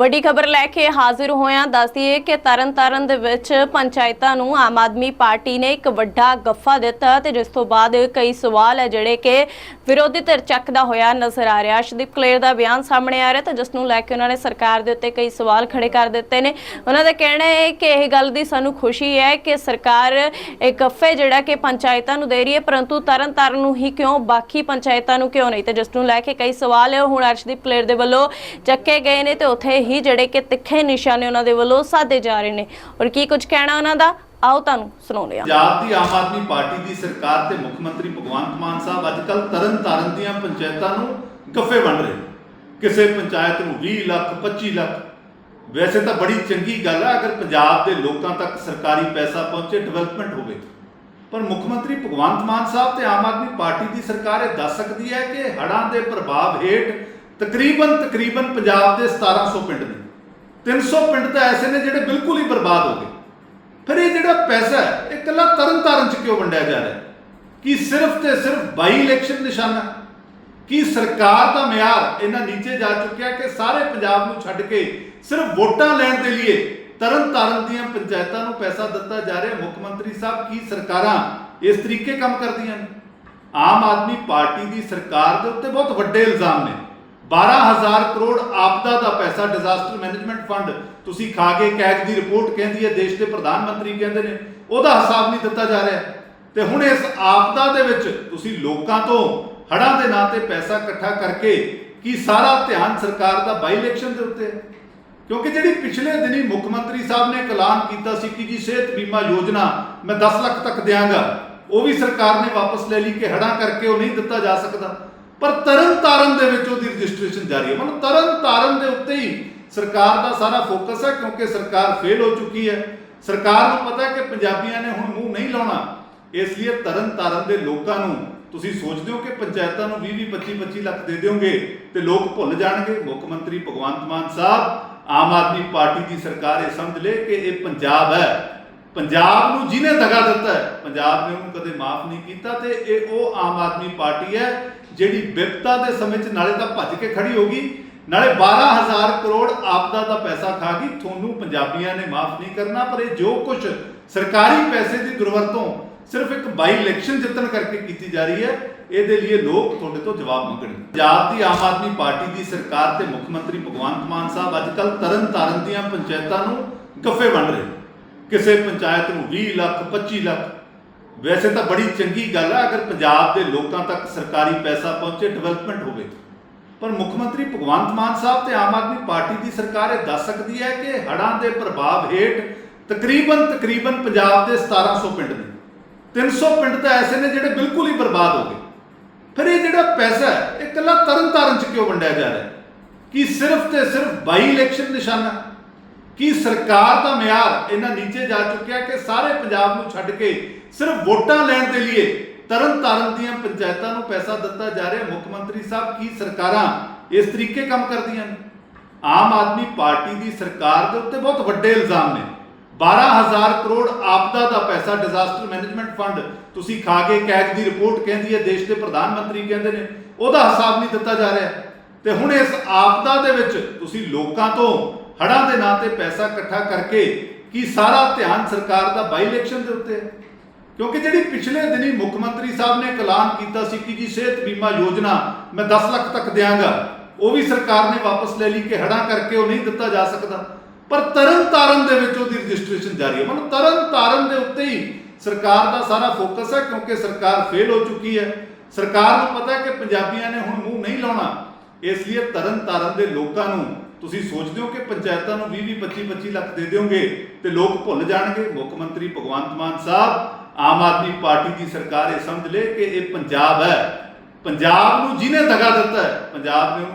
ਵੱਡੀ ਖਬਰ ਲੈ ਕੇ ਹਾਜ਼ਰ ਹੋਇਆ ਦੱਸਦੀਏ ਕਿ ਤਰਨਤਾਰਨ ਦੇ ਵਿੱਚ ਪੰਚਾਇਤਾਂ ਨੂੰ ਆਮ ਆਦਮੀ ਪਾਰਟੀ ਨੇ ਇੱਕ ਵੱਡਾ ਗੱਫਾ ਦਿੱਤਾ ਤੇ ਜਿਸ ਤੋਂ ਬਾਅਦ ਕਈ ਸਵਾਲ ਹੈ ਜਿਹੜੇ ਕਿ ਵਿਰੋਧੀ ਧਿਰ ਚੱਕਦਾ ਹੋਇਆ ਨਜ਼ਰ ਆ ਰਿਹਾ। ਅਰਸ਼ਦੀਪ ਕਲੇਰ ਦਾ ਬਿਆਨ ਸਾਹਮਣੇ ਆ ਰਿਹਾ ਤੇ ਜਿਸ ਨੂੰ ਲੈ ਕੇ ਉਹਨਾਂ ਨੇ ਸਰਕਾਰ ਦੇ ਉੱਤੇ ਕਈ ਸਵਾਲ ਖੜੇ ਕਰ ਦਿੱਤੇ ਨੇ। ਉਹਨਾਂ ਦਾ ਕਹਿਣਾ ਹੈ ਕਿ ਇਹ ਗੱਲ ਦੀ ਸਾਨੂੰ ਖੁਸ਼ੀ ਹੈ ਕਿ ਸਰਕਾਰ ਇਹ ਗੱਫੇ ਜਿਹੜਾ ਕਿ ਪੰਚਾਇਤਾਂ ਨੂੰ ਦੇ ਰਹੀ ਹੈ, ਪਰੰਤੂ ਤਰਨਤਾਰਨ ਨੂੰ ਹੀ ਕਿਉਂ, ਬਾਕੀ ਪੰਚਾਇਤਾਂ ਨੂੰ ਕਿਉਂ ਨਹੀਂ? ਤੇ ਜਿਸ ਨੂੰ ਲੈ ਕੇ ਕਈ ਸਵਾਲ ਹੁਣ ਅਰਸ਼ਦੀਪ ਕਲੇਰ ਦੇ ਵੱਲੋਂ ਚੱਕੇ ਗਏ ਨੇ ਤੇ ਉੱਥੇ ਹੀ ਜਿਹੜੇ ਕਿ ਤਿੱਖੇ ਨਿਸ਼ਾਨੇ ਉਹਨਾਂ ਦੇ ਵੱਲੋਂ ਸਾਧੇ ਜਾ ਰਹੇ ਨੇ। ਔਰ ਕੀ ਕੁਝ ਕਹਿਣਾ ਉਹਨਾਂ ਦਾ? ਆਓ ਤੁਹਾਨੂੰ ਸੁਣਾਉਂਦੇ ਹਾਂ। ਪੰਜਾਬ ਦੀ ਆਮ ਆਦਮੀ ਪਾਰਟੀ ਦੀ ਸਰਕਾਰ ਤੇ ਮੁੱਖ ਮੰਤਰੀ ਭਗਵੰਤ ਮਾਨ ਸਾਹਿਬ ਅੱਜ ਕੱਲ ਤਰਨ ਤਾਰਨ ਦੀਆਂ ਪੰਚਾਇਤਾਂ ਨੂੰ ਗੱਫੇ ਵੰਡ ਰਹੇ ਕਿਸੇ ਪੰਚਾਇਤ ਨੂੰ 20 ਲੱਖ 25 ਲੱਖ, ਵੈਸੇ ਤਾਂ ਬੜੀ ਚੰਗੀ ਗੱਲ ਹੈ ਅਗਰ ਪੰਜਾਬ ਦੇ ਲੋਕਾਂ ਤੱਕ ਸਰਕਾਰੀ ਪੈਸਾ ਪਹੁੰਚੇ ਡਿਵੈਲਪਮੈਂਟ ਹੋਵੇ। ਪਰ ਮੁੱਖ ਮੰਤਰੀ ਭਗਵੰਤ ਮਾਨ ਸਾਹਿਬ ਤੇ ਆਮ ਆਦਮੀ ਪਾਰਟੀ ਦੀ ਸਰਕਾਰ ਇਹ ਦੱਸ ਸਕਦੀ ਹੈ ਕਿ ਹੜਾਂ ਦੇ ਪ੍ਰਭਾਵ ਹੇਠ ਤਕਰੀਬਨ ਤਕਰੀਬਨ ਪੰਜਾਬ ਦੇ 1700 ਪਿੰਡ ਨੇ। 300 ਪਿੰਡ ਤਾਂ ਐਸੇ ਨੇ ਜਿਹੜੇ ਬਿਲਕੁਲ ਹੀ ਬਰਬਾਦ ਹੋ ਗਏ। ਫਿਰ ਇਹ ਜਿਹੜਾ ਪੈਸਾ ਹੈ, ਇਹ ਇਕੱਲਾ ਤਰਨਤਾਰਨ ਚ ਕਿਉਂ ਵੰਡਿਆ ਜਾ ਰਿਹਾ ਕਿ ਸਿਰਫ ਤੇ ਸਿਰਫ ਬਾਈ ਇਲੈਕਸ਼ਨ ਨਿਸ਼ਾਨਾ? ਕੀ ਸਰਕਾਰ ਦਾ ਮਿਆਰ ਇਹਨਾਂ ਨੀਚੇ ਜਾ ਚੁੱਕਿਆ ਕਿ ਸਾਰੇ ਪੰਜਾਬ ਨੂੰ ਛੱਡ ਕੇ ਸਿਰਫ ਵੋਟਾਂ ਲੈਣ ਦੇ ਲਈ ਤਰਨ ਤਾਰਨ ਦੀਆਂ ਪੰਚਾਇਤਾਂ ਨੂੰ ਪੈਸਾ ਦਿੱਤਾ ਜਾ ਰਿਹਾ? ਮੁੱਖ ਮੰਤਰੀ ਸਾਹਿਬ, ਕੀ ਸਰਕਾਰਾਂ ਇਸ ਤਰੀਕੇ ਕੰਮ ਕਰਦੀਆਂ ਨੇ? ਆਮ ਆਦਮੀ ਪਾਰਟੀ ਦੀ ਸਰਕਾਰ ਦੇ ਉੱਤੇ ਬਹੁਤ ਵੱਡੇ ਇਲਜ਼ਾਮ ਨੇ। 12000 ਕਰੋੜ ਆਪਦਾ ਦਾ ਪੈਸਾ ਡਿਜ਼ਾਸਟਰ ਮੈਨੇਜਮੈਂਟ ਫੰਡ ਤੁਸੀਂ ਖਾ ਕੇ ਕੈਗ ਦੀ ਰਿਪੋਰਟ ਕਹਿੰਦੀ ਹੈ, ਦੇਸ਼ ਦੇ ਪ੍ਰਧਾਨ ਮੰਤਰੀ ਕਹਿੰਦੇ ਨੇ, ਉਹਦਾ ਹਿਸਾਬ ਨਹੀਂ ਦਿੱਤਾ ਜਾ ਰਿਹਾ। ਤੇ ਹੁਣ ਇਸ ਆਪਦਾ ਦੇ ਵਿੱਚ ਤੁਸੀਂ ਲੋਕਾਂ ਤੋਂ ਹੜ੍ਹਾਂ ਦੇ ਨਾਂ ਤੇ ਪੈਸਾ ਇਕੱਠਾ ਕਰਕੇ ਕੀ ਸਾਰਾ ਧਿਆਨ ਸਰਕਾਰ ਦਾ ਬਾਈ ਇਲੈਕਸ਼ਨ ਦੇ ਉੱਤੇ? ਹੈ ਕਿਉਂਕਿ ਜਿਹੜੀ ਪਿਛਲੇ ਦਿਨੀ ਮੁੱਖ ਮੰਤਰੀ ਸਾਹਿਬ ਨੇ ਐਲਾਨ ਕੀਤਾ ਸੀ ਕਿ ਜੀ ਸਿਹਤ ਬੀਮਾ ਯੋਜਨਾ ਮੈਂ 10 ਲੱਖ ਤੱਕ ਦਿਆਂਗਾ, ਉਹ ਵੀ ਸਰਕਾਰ ਨੇ ਵਾਪਸ ਲੈ ਲਈ ਕਿ ਹੜ੍ਹਾਂ ਕਰਕੇ ਉਹ ਨਹੀਂ ਦਿੱਤਾ ਜਾ ਸਕਦਾ। ਪਰ ਤਰਨ ਤਾਰਨ ਦੇ ਵਿੱਚ ਉਹਦੀ ਰਜਿਸਟ੍ਰੇਸ਼ਨ ਜਾਰੀ ਹੈ। ਮਤਲਬ ਤਰਨ ਤਾਰਨ ਦੇ ਉੱਤੇ ਹੀ ਸਰਕਾਰ ਦਾ ਸਾਰਾ ਫੋਕਸ ਹੈ, ਕਿਉਂਕਿ ਸਰਕਾਰ ਫੇਲ ਹੋ ਚੁੱਕੀ ਹੈ। ਸਰਕਾਰ ਨੂੰ ਪਤਾ ਹੈ ਕਿ ਪੰਜਾਬੀਆਂ ਨੇ ਹੁਣ ਮੂੰਹ ਨਹੀਂ ਲਾਉਣਾ। ਇਸ ਲਈ ਤਰਨ ਤਾਰਨ ਦੇ ਲੋਕਾਂ ਨੂੰ ਤੁਸੀਂ ਸੋਚਦੇ ਹੋ ਕਿ ਪੰਚਾਇਤਾਂ ਨੂੰ 20 25 25 ਲੱਖ ਦੇ ਦਿਓਗੇ ਤੇ ਲੋਕ ਭੁੱਲ ਜਾਣਗੇ। ਮੁੱਖ ਮੰਤਰੀ ਭਗਵੰਤ ਮਾਨ ਸਾਹਿਬ, ਆਮ ਆਦਮੀ ਪਾਰਟੀ ਦੀ ਸਰਕਾਰ ਇਹ ਸਮਝ ਲੇ ਕਿ ਇਹ ਪੰਜਾਬ ਹੈ। ਪੰਜਾਬ ਨੂੰ ਜਿਹਨੇ ਦਗਾ ਦਿੱਤਾ ਹੈ, ਪੰਜਾਬ ਨੇ ਉਹਨੂੰ ਕਦੇ ਮਾਫ ਨਹੀਂ ਕੀਤਾ ਤੇ ਇਹ ਉਹ ਆਮ ਆਦਮੀ ਪਾਰਟੀ ਹੈ ਜਿਹੜੀ ਵਿਪਤਾ ਦੇ ਸਮੇਂ 'ਚ ਨਾਲੇ ਤਾਂ ਭੱਜ ਕੇ ਖੜੀ ਹੋ ਗਈ, ਨਾਲੇ 12000 ਕਰੋੜ ਆਪਦਾ ਦਾ ਪੈਸਾ ਖਾ ਗਈ, ਤੁਹਾਨੂੰ ਪੰਜਾਬੀਆਂ ਨੇ ਮਾਫ ਨਹੀਂ ਕਰਨਾ, ਪਰ ਇਹ ਜੋ ਕੁਝ ਸਰਕਾਰੀ ਪੈਸੇ ਦੀ ਦੁਰਵਰਤੋਂ ਸਿਰਫ ਇੱਕ ਬਾਈ ਇਲੈਕਸ਼ਨ ਜਿੱਤਣ ਕਰਕੇ ਕੀਤੀ ਜਾ ਰਹੀ ਹੈ, ਇਹਦੇ ਲਈ ਲੋਕ ਤੁਹਾਡੇ ਤੋਂ ਜਵਾਬ ਮੰਗਣਗੇ। ਪੰਜਾਬ ਦੀ ਆਮ ਆਦਮੀ ਪਾਰਟੀ ਦੀ ਸਰਕਾਰ ਤੇ ਮੁੱਖ ਮੰਤਰੀ ਭਗਵੰਤ ਮਾਨ ਸਾਹਿਬ ਅੱਜ ਕੱਲ ਤਰਨ ਤਾਰਨ ਦੀਆਂ ਪੰਚਾਇਤਾਂ ਨੂੰ ਗੱਫੇ ਵੰਡ ਰਹੇ ਕਿਸੇ ਪੰਚਾਇਤ ਨੂੰ 20 ਲੱਖ 25 ਲੱਖ ਵੈਸੇ ਤਾਂ ਬੜੀ ਚੰਗੀ ਗੱਲ ਹੈ ਅਗਰ ਪੰਜਾਬ ਦੇ ਲੋਕਾਂ ਤੱਕ ਸਰਕਾਰੀ ਪੈਸਾ ਪਹੁੰਚੇ ਡਿਵੈਲਪਮੈਂਟ ਹੋਵੇ। ਪਰ ਮੁੱਖ ਮੰਤਰੀ ਭਗਵੰਤ ਮਾਨ ਸਾਹਿਬ ਤੇ ਆਮ ਆਦਮੀ ਪਾਰਟੀ ਦੀ ਸਰਕਾਰ ਇਹ ਦੱਸ ਸਕਦੀ ਹੈ ਕਿ ਹੜ੍ਹਾਂ ਦੇ ਪ੍ਰਭਾਵ ਹੇਠ ਤਕਰੀਬਨ ਤਕਰੀਬਨ ਪੰਜਾਬ ਦੇ 1700 ਪਿੰਡ ਨੇ। 300 ਪਿੰਡ ਤਾਂ ਐਸੇ ਨੇ ਜਿਹੜੇ ਬਿਲਕੁਲ ਹੀ ਬਰਬਾਦ ਹੋ ਗਏ। ਫਿਰ ਇਹ ਜਿਹੜਾ ਪੈਸਾ ਹੈ, ਇਹ ਇਕੱਲਾ ਤਰਨ ਤਾਰਨ ਚ ਕਿਉਂ ਵੰਡਿਆ ਜਾ ਰਿਹਾ ਕਿ ਸਿਰਫ ਤੇ ਸਿਰਫ ਬਾਈ ਇਲੈਕਸ਼ਨ ਨਿਸ਼ਾਨਾ? ਕੀ ਸਰਕਾਰ ਦਾ ਮਿਆਰ ਇਹਨਾਂ ਨੀਚੇ ਜਾ ਚੁੱਕਿਆ ਕਿ ਸਾਰੇ ਪੰਜਾਬ ਨੂੰ ਛੱਡ ਕੇ ਸਿਰਫ ਵੋਟਾਂ ਲੈਣ ਦੇ ਲਈ ਤਰਨ ਤਾਰਨ ਦੀਆਂ ਪੰਚਾਇਤਾਂ ਨੂੰ ਪੈਸਾ ਦਿੱਤਾ ਜਾ ਰਿਹਾ ਮੁੱਖ ਮੰਤਰੀ ਸਾਹਿਬ, ਕੀ ਸਰਕਾਰਾਂ ਇਸ ਤਰੀਕੇ ਕੰਮ ਕਰਦੀਆਂ ਨੇ? ਆਮ ਆਦਮੀ ਪਾਰਟੀ ਦੀ ਸਰਕਾਰ ਦੇ ਉੱਤੇ ਬਹੁਤ ਵੱਡੇ ਇਲਜ਼ਾਮ ਨੇ। 12000 ਕਰੋੜ ਆਪਦਾ ਦਾ ਪੈਸਾ ਡਿਜ਼ਾਸਟਰ ਮੈਨੇਜਮੈਂਟ ਫੰਡ ਤੁਸੀਂ ਖਾ ਕੇ ਕੈਗ ਦੀ ਰਿਪੋਰਟ ਕਹਿੰਦੀ ਹੈ, ਦੇਸ਼ ਦੇ ਪ੍ਰਧਾਨ ਮੰਤਰੀ ਕਹਿੰਦੇ ਨੇ, ਉਹਦਾ ਹਿਸਾਬ ਨਹੀਂ ਦਿੱਤਾ ਜਾ ਰਿਹਾ। ਤੇ ਹੁਣ ਇਸ ਆਪਦਾ ਦੇ ਵਿੱਚ ਤੁਸੀਂ ਲੋਕਾਂ ਤੋਂ ਹੜ੍ਹਾਂ ਦੇ ਨਾਂ ਤੇ ਪੈਸਾ ਇਕੱਠਾ ਕਰਕੇ ਕੀ ਸਾਰਾ ਧਿਆਨ ਸਰਕਾਰ ਦਾ ਬਾਈ ਇਲੈਕਸ਼ਨ ਦੇ ਉੱਤੇ? ਹੈ ਕਿਉਂਕਿ ਜਿਹੜੀ ਪਿਛਲੇ ਦਿਨੀ ਮੁੱਖ ਮੰਤਰੀ ਸਾਹਿਬ ਨੇ ਐਲਾਨ ਕੀਤਾ ਸੀ ਕਿ ਜੀ ਸਿਹਤ ਬੀਮਾ ਯੋਜਨਾ ਮੈਂ 10 ਲੱਖ ਤੱਕ ਦਿਆਂਗਾ, ਉਹ ਵੀ ਸਰਕਾਰ ਨੇ ਵਾਪਸ ਲੈ ਲਈ ਕਿ ਹੜ੍ਹਾਂ ਕਰਕੇ ਉਹ ਨਹੀਂ ਦਿੱਤਾ ਜਾ ਸਕਦਾ। ਪਰ ਤਰਨ ਤਾਰਨ ਦੇ ਵਿੱਚ ਉਹਦੀ ਰਜਿਸਟ੍ਰੇਸ਼ਨ ਜਾਰੀ ਹੈ। ਮਤਲਬ ਤਰਨ ਤਾਰਨ ਦੇ ਉੱਤੇ ਹੀ ਸਰਕਾਰ ਦਾ ਸਾਰਾ ਫੋਕਸ ਹੈ ਕਿਉਂਕਿ ਸਰਕਾਰ ਫੇਲ ਹੋ ਚੁੱਕੀ ਹੈ। ਸਰਕਾਰ ਨੂੰ ਪਤਾ ਹੈ ਕਿ ਪੰਜਾਬੀਆਂ ਨੇ ਹੁਣ ਮੂੰਹ ਨਹੀਂ ਲਾਉਣਾ। ਇਸ ਲਈ ਤਰਨ ਤਾਰਨ ਦੇ ਲੋਕਾਂ ਨੂੰ ਤੁਸੀਂ ਸੋਚਦੇ ਹੋ ਕਿ ਪੰਚਾਇਤਾਂ ਨੂੰ 20 20 25 25 ਲੱਖ ਦੇ ਦਿਓਗੇ ਤੇ ਲੋਕ ਭੁੱਲ ਜਾਣਗੇ? ਮੁੱਖ ਮੰਤਰੀ ਭਗਵੰਤ ਮਾਨ ਸਾਹਿਬ, ਆਮ ਆਦਮੀ ਪਾਰਟੀ ਦੀ ਸਰਕਾਰ ਇਹ ਸਮਝ ਲੇ ਕਿ ਇਹ ਪੰਜਾਬ ਹੈ। ਪੰਜਾਬ ਨੂੰ ਜਿਹਨੇ ਦਗਾ ਦਿੱਤਾ ਹੈ, ਪੰਜਾਬ ਨੇ